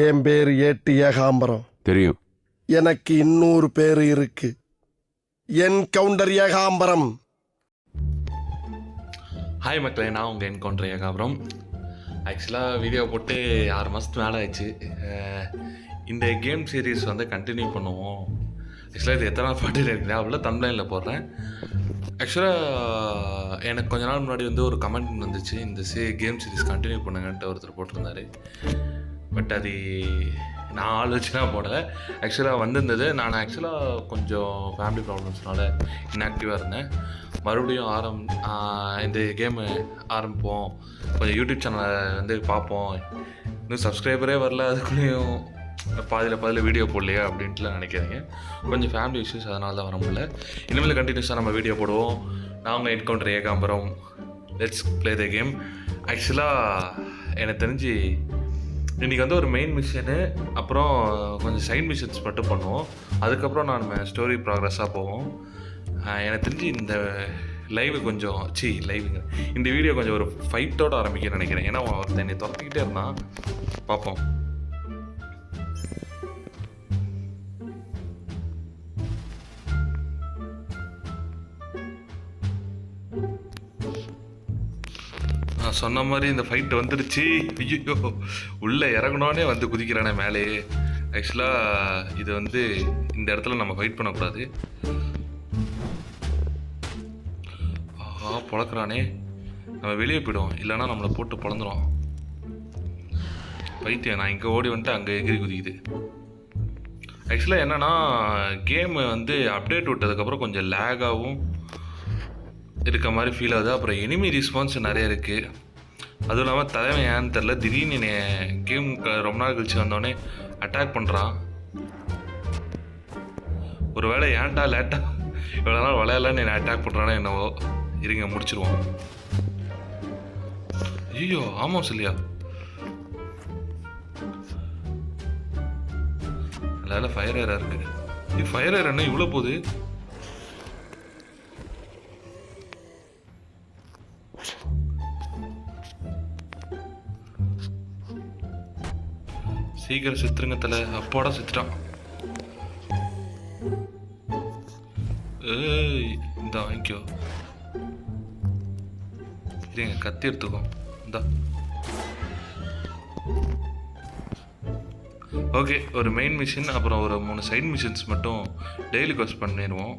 என் பேர் ஏட்டு ஏகாம்பரம். தெரியும். எனக்கு இன்னொரு பேர் இருக்கு. என் கவுண்டர் ஏகாம்பரம். ஹாய் மக்களே நான் உங்கள் என்கவுண்டர் ஏகாபுரம் ஆக்சுவலாக வீடியோ போட்டு ஆறு மாதத்துக்கு மேலே ஆயிடுச்சு. இந்த கேம் சீரிஸ் வந்து கண்டினியூ பண்ணுவோம். ஆக்சுவலாக இது எத்தனை பாட்டு இருக்குது அவ்வளோ தம்ப்ளைனில் போடுறேன். ஆக்சுவலாக எனக்கு கொஞ்ச நாள் முன்னாடி வந்து ஒரு கமெண்ட் வந்துச்சு. இந்த சே கேம் சீரிஸ் கண்டினியூ பண்ணுங்கன்ட்டு ஒருத்தர் போட்டிருந்தாரு. பட் அது நான் ஆள் வச்சு தான் போடலை ஆக்சுவலாக வந்திருந்தது. நான் ஆக்சுவலாக கொஞ்சம் ஃபேமிலி ப்ராப்ளம்ஸ்னால இன்ஆக்டிவாக இருந்தேன். மறுபடியும் ஆரம் இந்த கேமு ஆரம்பிப்போம். கொஞ்சம் யூடியூப் சேனலை வந்து பார்ப்போம். இன்னும் சப்ஸ்கிரைபரே வரல. அதுக்குள்ளேயும் பாதியில் பாதியில் வீடியோ போடலையா அப்படின்ட்டுலாம் நினைக்காதீங்க. கொஞ்சம் ஃபேமிலி இஷ்யூஸ் அதனால தான் வர முடியல. இனிமேல் கண்டினியூஸாக நம்ம வீடியோ போடுவோம். நான் உங்கள் encounter Ekambaram let's play the game ஆக்சுவலாக எனக்கு தெரிஞ்சு இன்றைக்கி வந்து ஒரு மெயின் மிஷனு அப்புறம் கொஞ்சம் சைட் மிஷன்ஸ் மட்டும் பண்ணுவோம். அதுக்கப்புறம் நான் ஸ்டோரி ப்ராக்ரெஸ்ஸாக போவோம். எனக்கு தெரிஞ்சு இந்த லைவ் கொஞ்சம் சி லைவுங்க இந்த வீடியோ கொஞ்சம் ஒரு ஃபைட்டோட ஆரம்பிக்க நினைக்கிறேன். ஏன்னா அவன் ஒருத்தன் என்னை துரத்திக்கிட்டே இருந்தான். பார்ப்போம். சொன்ன மாதிரி இந்த ஃபைட் வந்துடுச்சு ஐயோ உள்ளே இறங்கணுன்னே வந்து குதிக்கிறானே மேலே. ஆக்சுவலாக இது வந்து இந்த இடத்துல நம்ம ஃபைட் பண்ணக்கூடாது. ஆஹா பொழக்கிறானே. நம்ம வெளியே போயிடுவோம். இல்லைன்னா நம்மளை போட்டு பொழந்துரும். பைத்தியம் நான் இங்கே ஓடி வந்துட்டு அங்கே எகிரி குதிக்குது. ஆக்சுவலாக என்னென்னா கேம் வந்து அப்டேட் விட்டதுக்கப்புறம் கொஞ்சம் லேகாகவும் இருக்க மாதிரி ஃபீல் ஆகுது. அப்புறம் எனிமி ரெஸ்பான்ஸ் நிறைய இருக்குது அதுவும் இல்லாமல் தலைவன் ஏன்னு தெரில திடீர்னு என்னை கேம் ரொம்ப நாள் கழிச்சு வந்தோடனே அட்டாக் பண்ணுறான் ஒரு வேளை ஏன்டா லேட்டா இவ்வளோ நாள் விளையாடலன்னு என்னை அட்டாக் பண்ணுறானே என்னவோ. இருங்க முடிச்சிருவோம். ஐயோ ஆமாம் சொல்லியா? அதனால் ஃபயர் ஏராக இருக்குது ஃபயர் ஏர் என்ன இவ்வளோ போகுது? சீக்கிரம் சித்துருங்க தலை. அப்போட சித்துட்டான். ஏய் இந்த வாங்கிக்கோ. இருங்க கத்தி எடுத்துக்கோ. இந்தா. ஓகே ஒரு மெயின் மிஷின் அப்புறம் ஒரு மூணு சைட் மிஷின்ஸ் மட்டும் டெய்லி கோர்ஸ் பண்ணிடுவோம்.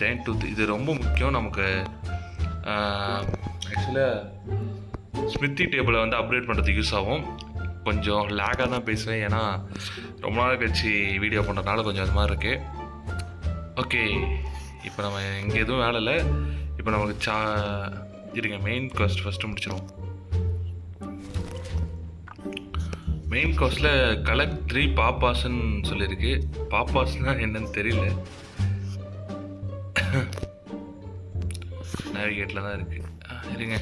ஜெயின் டூத் இது ரொம்ப முக்கியம் நமக்கு. ஆக்சுவலாக ஸ்மித்தி டேபிளை வந்து அப்டேட் பண்ணுறதுக்கு யூஸ் ஆகும். கொஞ்சம் லேக்காக தான் பேசுவேன். ஏன்னா ரொம்ப நாள் கழிச்சு வீடியோ பண்ணுறதுனால கொஞ்சம் அது மாதிரி இருக்குது ஓகே இப்போ நம்ம இங்கே எதுவும் வேலை இல்லை. இப்போ நமக்கு சா இருங்க மெயின் கோஸ்ட் ஃபஸ்ட்டு முடிச்சிடுவோம் மெயின் கோஸ்டில் கலெக்ட் த்ரீ பாப்பாஸ்ன்னு சொல்லியிருக்கு. பாப்பாஸ்னால் என்னன்னு தெரியல. நேவிகேட்டில் தான் இருக்குது இருங்க.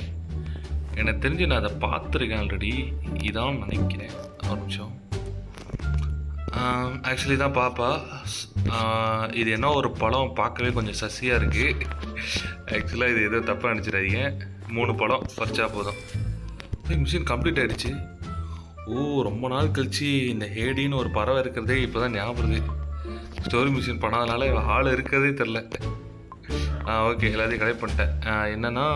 எனக்கு தெரிஞ்சு நான் அதை பார்த்துருக்கேன் ஆல்ரெடி இதான் நினைக்கிறேன். ஒரு நிமிஷம். ஆக்சுவலி தான் பாப்பா. இது என்ன ஒரு படம் பார்க்கவே கொஞ்சம் சசியாக இருக்குது ஆக்சுவலாக இது எதுவும் தப்பாக நினச்சிடாதீங்க. மூணு படம் பறிச்சா போதும். மிஷின் கம்ப்ளீட் ஆகிடுச்சு ஓ ரொம்ப நாள் கழிச்சு இந்த ஹேடின்னு ஒரு பறவை இருக்கிறதே இப்போ தான் ஞாபகம் ஸ்டோரி மிஷின் பண்ணாதனால ஆள் இருக்கிறதே தெரில ஆ ஓகே எல்லாத்தையும் கலெக்ட் பண்ணிட்டேன். என்னென்னா என்னன்னா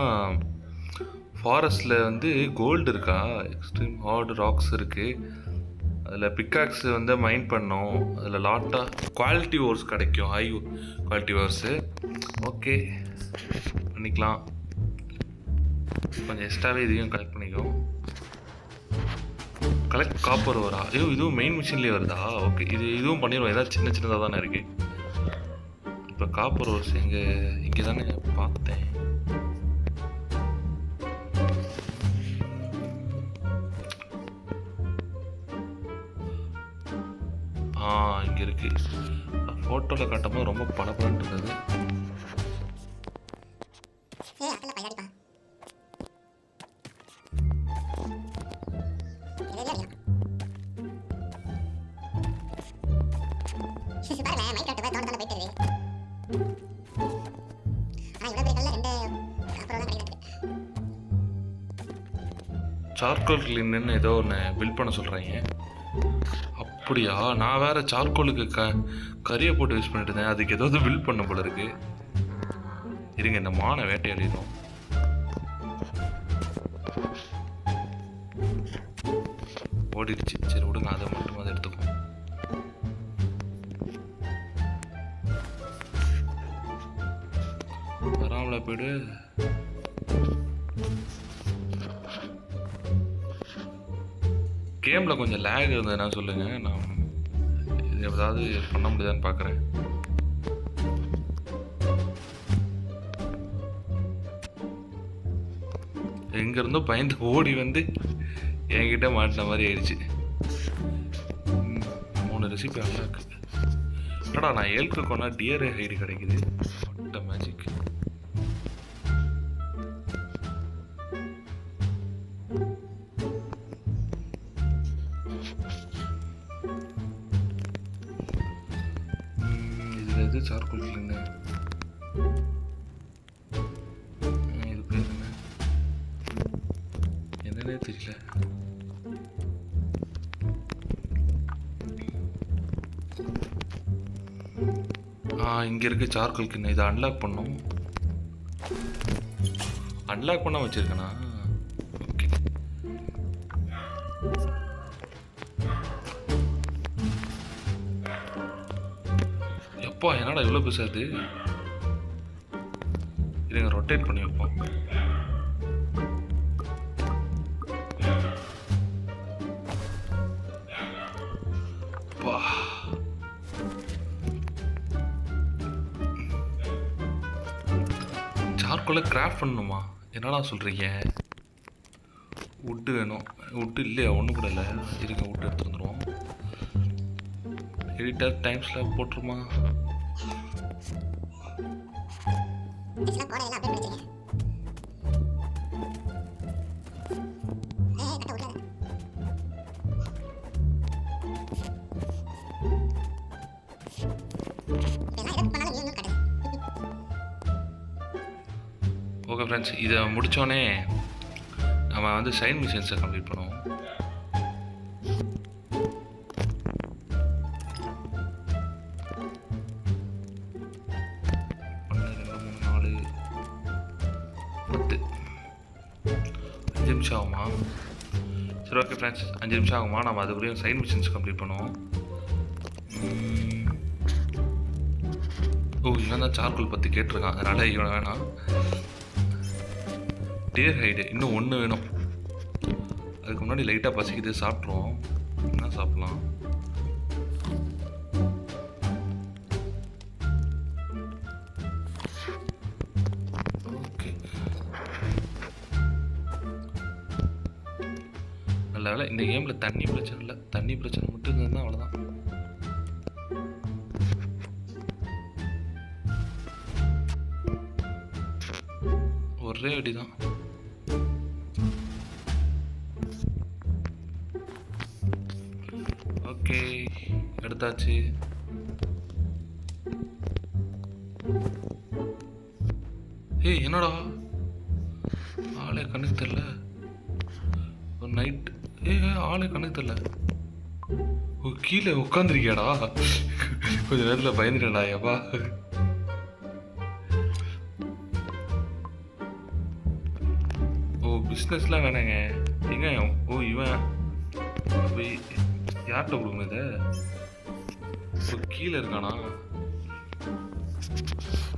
ஃபாரஸ்ட்டில் வந்து கோல்டு இருக்கா? எக்ஸ்ட்ரீம் ஹார்டு ராக்ஸ் இருக்குது அதில் பிக்காக்ஸ் வந்து மைண்ட் பண்ணோம். அதில் லாட்டாக குவாலிட்டி ஓர்ஸ் கிடைக்கும். ஹை குவாலிட்டி ஓர்ஸு ஓகே பண்ணிக்கலாம். கொஞ்சம் எக்ஸ்ட்ராவே இதையும் கலெக்ட் பண்ணிக்கோ. கலெக்ட் காப்பர் வரா ஐயோ இதுவும் மெயின் மிஷின்லேயே வருதா? ஓகே இது இதுவும் பண்ணிடுவோம். ஏதாவது சின்ன சின்னதாக தானே இருக்குது இப்போ காப்பர் ஓர்ஸ் எங்கே இங்கே தானே பார்த்தேன். பெரிய கல்ல ரெண்டு அப்புறம் தான் கிடையாது சார்கோல் கிளீன்னு ஏதோ ஒன்று பில்ட் பண்ண சொல்கிறாங்க அப்படியா? நான் வேற சார்கோலுக்கு க கறியை போட்டு யூஸ் பண்ணிட்டு இருந்தேன். அதுக்கு ஏதாவது பில் பண்ண போல இருக்கு. இருங்க இந்த மானை வேட்டையாடிடும் ஓடிடுச்சு. சரி விடுங்க. அதை மட்டும் அதை எடுத்துக்கோ வராமல போயிடு. கேமில் கொஞ்சம் லேக் இருந்ததுன்னா சொல்லுங்கள் நான் இது ஏதாவது பண்ண முடியுதான்னு பார்க்குறேன் எங்கேருந்தோ பயந்து ஓடி வந்து என்கிட்ட மாட்டின மாதிரி ஆயிடுச்சு. மூணு ரெசிபி அன்லாக் என்னடா நான் ஏழுக்கு கொண்டா டியர் ஹைடு கிடைக்குது. என்னன்னே தெரியல. இங்கே இருக்க சார்கோல் இதை அன்லாக் பண்ணும் அன்லாக் பண்ண வச்சிருக்கேனா? ஓகே எப்பா என்னடா இவ்வளோ பேசாது இதுங்க ரொட்டேட் பண்ணி வைப்போம். சார்கோலை கிராஃப்ட் பண்ணணுமா என்னடா சொல்கிறீங்க வுட்டு வேணும். வுட்டு இல்லையா? ஒன்றும் கூட இல்லை. இருக்க வுட்டு எடுத்து வந்துடுவோம் எடிட்டர் டைம்ஸில் போட்டுருமா? ஓகே ஃப்ரெண்ட்ஸ் இதை முடித்தோடனே நம்ம வந்து சைன் மிஷின்ஸை கம்ப்ளீட் பண்ணுவோம். நாலு பத்து. அஞ்சு நிமிஷம் ஆகுமா? சரி ஓகே ஃப்ரெண்ட்ஸ் அஞ்சு நிமிஷம் ஆகுமா? நம்ம அதுக்குள்ளேயும் சைன் மிஷின்ஸ் கம்ப்ளீட் பண்ணுவோம். ஓ இவன் தான் சார்கோல் பற்றி கேட்டிருக்கான். அதனால் இவன் வேணாம். டேர் ஹைடு இன்னும் ஒன்று வேணும். அதுக்கு முன்னாடி லைட்டாக பசிக்குது சாப்பிட்ருவோம் என்ன சாப்பிட்லாம்? ஓகே நல்ல வேலை இந்த கேமில் தண்ணி பிரச்சனை இல்லை. தண்ணி பிரச்சனை மட்டும் இருந்ததுன்னா அவ்வளோதான் ஒரே அடி தான் எடுத்தாச்சு. ஏய் என்னடா? ஆளே கணக்கு தெரில ஒரு நைட் ஏ ஆளே கணக்கு தெரில ஓ கீழே உட்காந்துருக்கியாடா கொஞ்ச நேரத்தில் பயந்துட்டேன்டா எப்பா ஓ பிஸ்னஸ்லாம் வேணாங்க. எங்க ஓ இவன். போய் யார்கிட்ட கொடுக்கணும் இதை? கீழே இருக்கானா?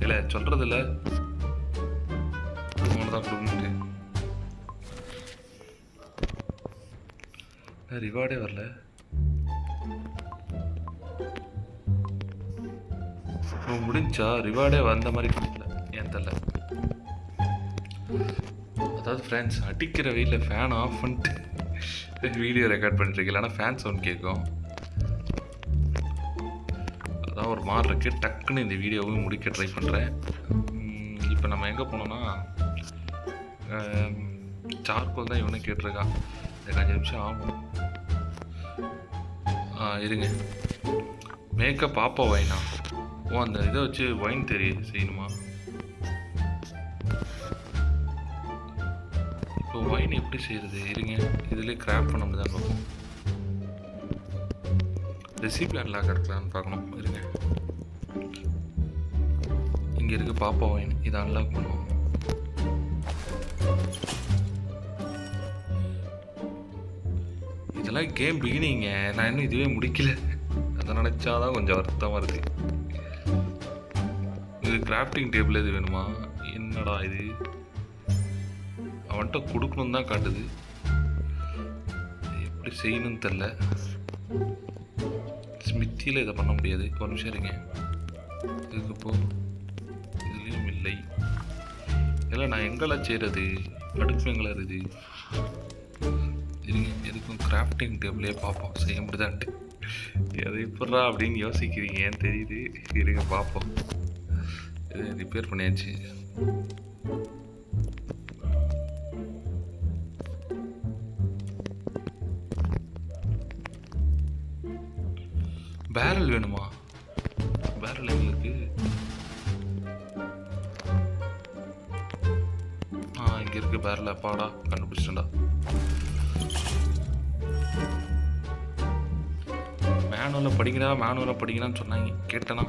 இல்லை சொல்றது இல்ல தான் கொடுக்கணுட்டு ரிவார்டே வரல. முடிஞ்சா ரிவார்டே வந்த மாதிரி தெரியல. ஏன் தெரில அதாவது ஃப்ரெண்ட்ஸ் அடிக்கிற வெயிலில் ஃபேன் ஆஃப் பண்ணிட்டு வீடியோ ரெக்கார்ட் பண்ணிட்டு இல்லைன்னா ஃபேன் சவுண்ட் கேட்கும். மாதிரி இருக்கு டக்குன்னு இந்த வீடியோவும் முடிக்க ட்ரை பண்ணுறேன் இப்போ நம்ம எங்கே போனோம்னா சார்கோல் தான் இவனே கேட்டிருக்கா. எனக்கு அஞ்சு நிமிஷம் ஆகும். இருங்க. மேக்கப் பாப்பா வைனா. ஓ அந்த இதை வச்சு ஒயின் தெரிய செய்யணுமா? இப்போ ஒயின் எப்படி செய்யறது? இருங்க. இதுலேயே கிராப் பண்ண முடியாது பார்ப்போம். ரெசிபி அன்லாக் எடுக்கலான்னு பார்க்கணும். இருங்க. இங்கே இருக்கு பாப்பா ஒயின் இதை அன்லாக் பண்ணுவோம். இதெல்லாம் கேம் பிகினிங்க நான் இன்னும் இதுவே முடிக்கல. அதை நினச்சாதான் கொஞ்சம் வருத்தமாக வருது இது கிராஃப்டிங் டேபிள் எது வேணுமா? என்னடா இது? அவன்கிட்ட கொடுக்கணும் தான் காட்டுது. எப்படி செய்யணும்னு தெரில ஸ்மித்தியில் இதை பண்ண முடியாது. ஒரு நிமிஷம் இருங்க. இதுக்கு போ. இல்லை. இல்லை நான் எங்கெல்லாம் செய்கிறது அடுப்பு எங்களை இருங்க எதுக்கும் கிராஃப்டிங் டேபிளே பார்ப்போம். செய்ய முடியுதான்ட்டு. எது இப்படா அப்படின்னு யோசிக்கிறீங்க. ஏன் தெரியுது? இருங்க பார்ப்போம். இது ரிப்பேர் பண்ணியாச்சு. பேரல் வேணுமா? ஆ இங்க இருக்கு பேரல் கண்டுபிடிச்சிட்டா மேனுவல படிக்கிறா மேனுவலில் படிக்கிறான்னு சொன்னாங்க கேட்டனா.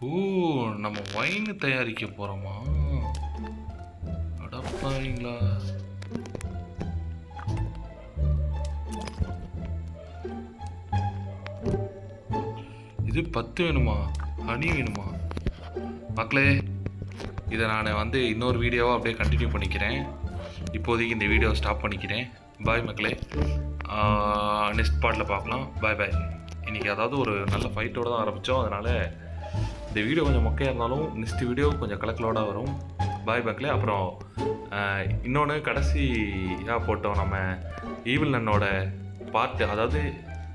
ஓ நம்ம வைன் தயாரிக்க போகிறோமா அடப்பாங்களா இது பத்து வேணுமா? ஹனி வேணுமா? மக்களே இதை நான் வந்து இன்னொரு வீடியோவாக அப்படியே கண்டினியூ பண்ணிக்கிறேன். இப்போதைக்கு இந்த வீடியோவை ஸ்டாப் பண்ணிக்கிறேன். பாய் மக்களே. நெக்ஸ்ட் பார்ட்டில் பார்க்கலாம். பாய் பாய் இன்றைக்கி அதாவது ஒரு நல்ல ஃபைட்டோடு தான் ஆரம்பித்தோம் அதனால் இந்த வீடியோ கொஞ்சம் மொக்கையாக இருந்தாலும் நெக்ஸ்ட் வீடியோ கொஞ்சம் கலக்கலோட வரும். பாய் மக்களே. அப்புறம் இன்னொன்று கடைசியாக போட்டோம் நம்ம ஈவில் நன்னோட பார்ட் அதாவது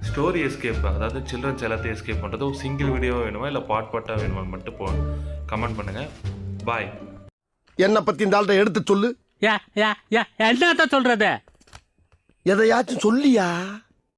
ஸ்டோரி எஸ்கேப் அதாவது சில்ட்ரன்ஸ் எல்லாத்தையும் எஸ்கேப் பண்ணுறது ஒரு சிங்கிள் வீடியோ வேணுமா? இல்லை பார்ட் பார்ட்டாக வேணுமான்னு மட்டும் போ கமெண்ட் பண்ணுங்கள் பாய் என்னை பத்தி இந்த ஆள்கிட்ட எடுத்து சொல்லு. யா யா யா என்னத்த சொல்றது? எதையாச்சும் சொல்லியா?